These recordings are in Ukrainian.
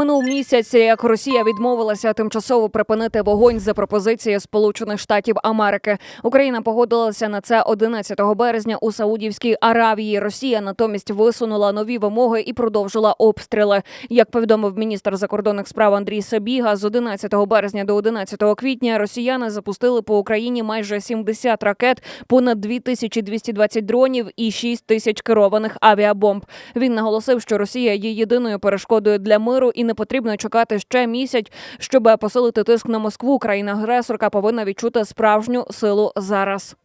Минув місяць, як Росія відмовилася тимчасово припинити вогонь за пропозиції Сполучених Штатів Америки. Україна погодилася на це 11 березня у Саудівській Аравії. Росія натомість висунула нові вимоги і продовжила обстріли. Як повідомив міністр закордонних справ Андрій Сабіга, з 11 березня до 11 квітня росіяни запустили по Україні майже 70 ракет, понад 2220 дронів і 6 тисяч керованих авіабомб. Він наголосив, що Росія є єдиною перешкодою для миру і не потрібно чекати ще місяць, щоб посилити тиск на Москву. Країна-агресорка повинна відчути справжню силу зараз.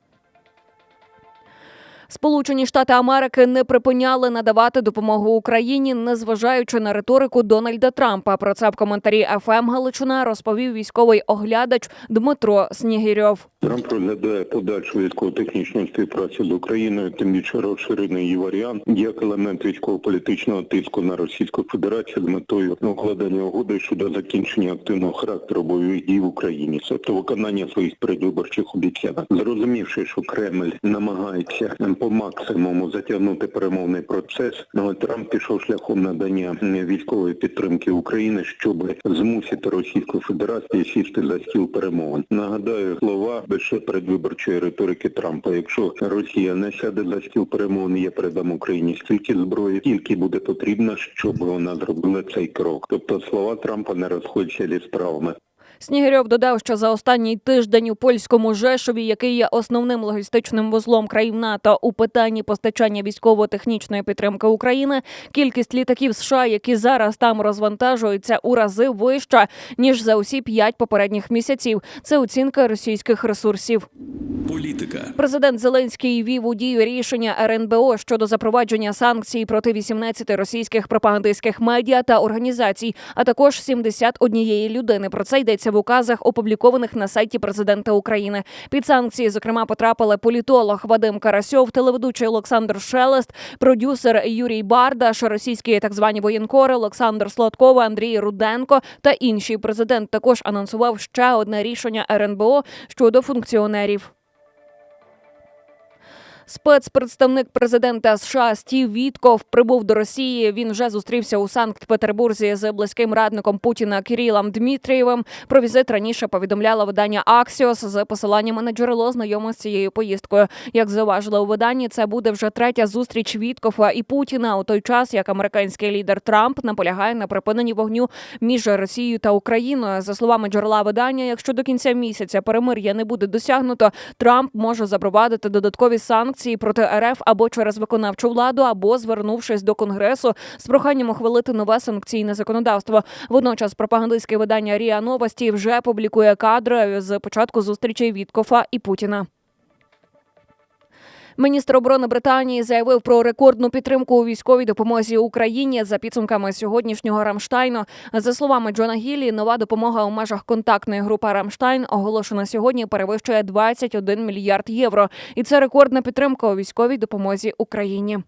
Сполучені Штати Америки не припиняли надавати допомогу Україні, незважаючи на риторику Дональда Трампа. Про це в коментарі ФМ Галичина розповів військовий оглядач Дмитро Снігірьов. Трамп розглядає подальшу військово-технічну співпрацю з Україною, тим більше розширений її варіант як елемент військово-політичного тиску на Російську Федерацію з метою укладення угоди щодо закінчення активного характеру бойових дій в Україні, тобто виконання своїх передвиборчих обіцянок. Зрозумівши, що Кремль намагається по максимуму затягнути перемовний процес, але Трамп пішов шляхом надання військової підтримки України, щоб змусити Російську Федерацію сісти за стіл перемовин. Нагадаю слова лише передвиборчої риторики Трампа. Якщо Росія не сяде за стіл перемовин, я передам Україні стільки зброї, скільки буде потрібно, щоб вона зробила цей крок. Тобто слова Трампа не розходяться зі справами. Снігирьов додав, що за останній тиждень у польському Жешові, який є основним логістичним вузлом країн НАТО у питанні постачання військово-технічної підтримки України, кількість літаків США, які зараз там розвантажуються, у рази вища ніж за усі п'ять попередніх місяців. Це оцінка російських ресурсів. політика. Президент Зеленський вів у дію рішення РНБО щодо запровадження санкцій проти 18 російських пропагандистських медіа та організацій, а також 71 людини. Про це йдеться в указах, опублікованих на сайті президента України. Під санкції, зокрема, потрапили політолог Вадим Карасьов, телеведучий Олександр Шелест, продюсер Юрій Бардаш, російські так звані воєнкори Олександр Сладков, Андрій Руденко та інші. Президент також анонсував ще одне рішення РНБО щодо функціонерів. Спецпредставник президента США Стів Вітков прибув до Росії. Він вже зустрівся у Санкт-Петербурзі з близьким радником Путіна Кирилом Дмитрієвим. Про візит раніше повідомляла видання Аксіос з посиланнями на джерело знайоме з цією поїздкою. Як зауважили у виданні, це буде вже третя зустріч Віткова і Путіна у той час, як американський лідер Трамп наполягає на припиненні вогню між Росією та Україною. За словами джерела видання, якщо до кінця місяця перемир'я не буде досягнуто, Трамп може запровадити додаткові санкції проти РФ або через виконавчу владу, або звернувшись до конгресу з проханням ухвалити нове санкційне законодавство. Водночас пропагандистське видання Ріа Новості вже публікує кадри з початку зустрічей Віткофа і Путіна. Міністр оборони Британії заявив про рекордну підтримку у військовій допомозі Україні за підсумками сьогоднішнього Рамштайну. За словами Джона Гіллі, нова допомога у межах контактної групи Рамштайн оголошена сьогодні перевищує 21 мільярд євро. І це рекордна підтримка у військовій допомозі Україні.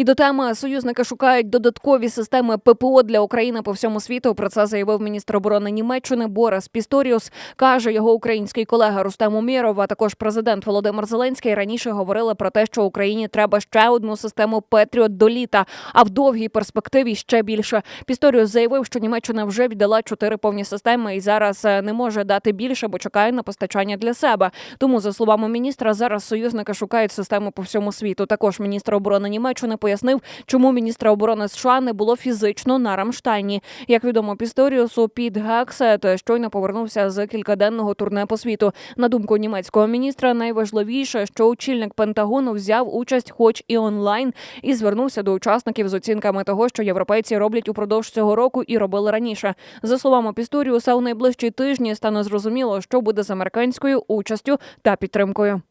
І до теми союзники шукають додаткові системи ППО для України по всьому світу. Про це заявив міністр оборони Німеччини Борис Пісторіус. каже його український колега Рустем Умєров, а також президент Володимир Зеленський раніше говорили про те, що Україні треба ще одну систему Петріот до літа, а в довгій перспективі ще більше. Пісторіус заявив, що Німеччина вже віддала чотири повні системи і зараз е, не може дати більше, бо чекає на постачання для себе. Тому, за словами міністра, зараз союзники шукають систему по всьому світу. Також міністр оборони Німеччини пояснив, чому міністра оборони США не було фізично на Рамштайні. Як відомо Пісторіусу, Піт Гексет щойно повернувся з кількаденного турне по світу. На думку німецького міністра, найважливіше, що очільник Пентагону взяв участь, хоч і онлайн, і звернувся до учасників з оцінками того, що європейці роблять упродовж цього року і робили раніше. За словами Пісторіуса, у найближчі тижні стане зрозуміло, що буде з американською участю та підтримкою.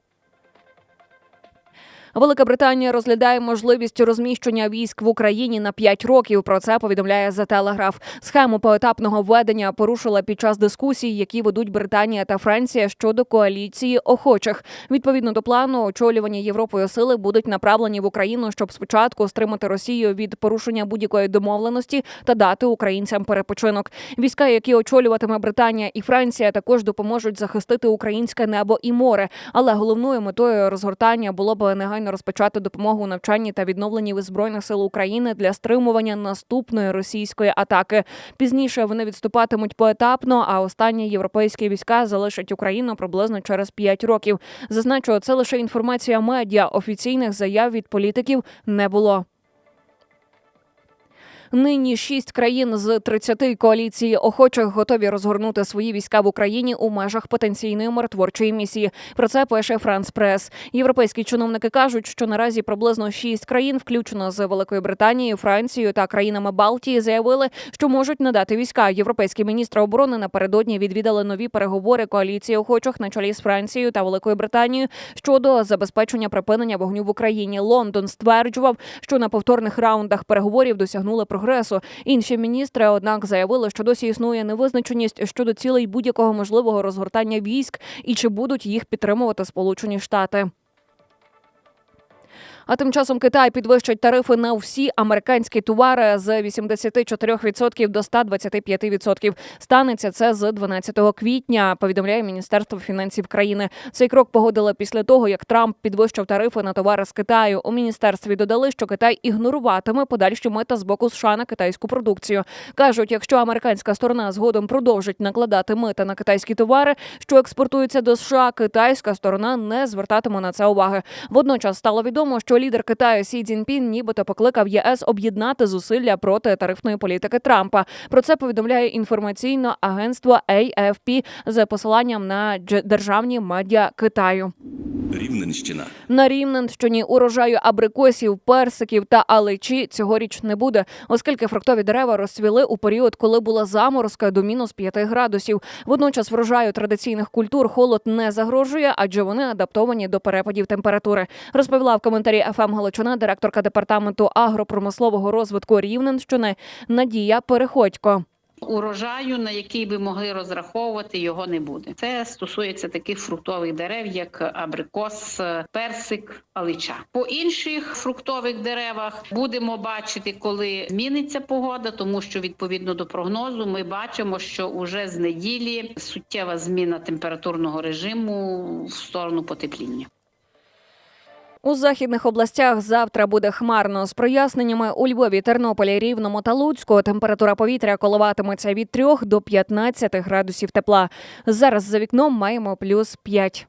Велика Британія розглядає можливість розміщення військ в Україні на 5 років. Про це повідомляє The Telegraph. Схему поетапного введення порушила під час дискусій, які ведуть Британія та Франція щодо коаліції охочих. Відповідно до плану, очолювані Європою сили будуть направлені в Україну, щоб спочатку стримати Росію від порушення будь-якої домовленості та дати українцям перепочинок. Війська, які очолюватиме Британія і Франція, також допоможуть захистити українське небо і море. Але головною метою розгортання було б негайно розпочати допомогу у навчанні та відновленні збройних сил України для стримування наступної російської атаки. Пізніше вони відступатимуть поетапно, а останні європейські війська залишать Україну приблизно через 5 років. Зазначу, це лише інформація медіа. Офіційних заяв від політиків не було. Нині шість країн з 30 коаліції охочих готові розгорнути свої війська в Україні у межах потенційної миротворчої місії. Про це пише Франс Прес. Європейські чиновники кажуть, що наразі приблизно шість країн, включно з Великою Британією, Францією та країнами Балтії, заявили, що можуть надати війська. Європейські міністри оборони напередодні відвідали нові переговори коаліції охочих на чолі з Францією та Великою Британією щодо забезпечення припинення вогню в Україні. Лондон стверджував, що на повторних раундах переговорів досягнули прогресу. Інші міністри, однак, заявили, що досі існує невизначеність щодо цілей будь-якого можливого розгортання військ і чи будуть їх підтримувати Сполучені Штати. А тим часом Китай підвищить тарифи на всі американські товари з 84% до 125%. Станеться це з 12 квітня. Повідомляє Міністерство фінансів країни. Цей крок погодили після того, як Трамп підвищив тарифи на товари з Китаю. У міністерстві додали, що Китай ігноруватиме подальші мета з боку США на китайську продукцію. кажуть, якщо американська сторона згодом продовжить накладати мита на китайські товари, що експортуються до США, китайська сторона не звертатиме на це уваги. Водночас стало відомо, що лідер Китаю Сі Цзіньпін нібито покликав ЄС об'єднати зусилля проти тарифної політики Трампа. Про це повідомляє інформаційне агентство AFP з посиланням на державні медіа Китаю. Рівненщина. На Рівненщині урожаю абрикосів, персиків та алечі цьогоріч не буде, оскільки фруктові дерева розцвіли у період, коли була заморозка до мінус 5 градусів. Водночас врожаю традиційних культур холод не загрожує, адже вони адаптовані до перепадів температури. Розповіла в коментарі ФМ Галичина директорка департаменту агропромислового розвитку Рівненщини Надія Переходько. Урожаю, на який би могли розраховувати, його не буде. Це стосується таких фруктових дерев, як абрикос, персик, алича. По інших фруктових деревах будемо бачити, коли зміниться погода, тому що відповідно до прогнозу ми бачимо, що уже з неділі суттєва зміна температурного режиму в сторону потепління. У західних областях завтра буде хмарно з проясненнями у Львові, Тернополі, Рівному та Луцьку. Температура повітря коливатиметься від 3 до 15 градусів тепла. Зараз за вікном маємо плюс 5.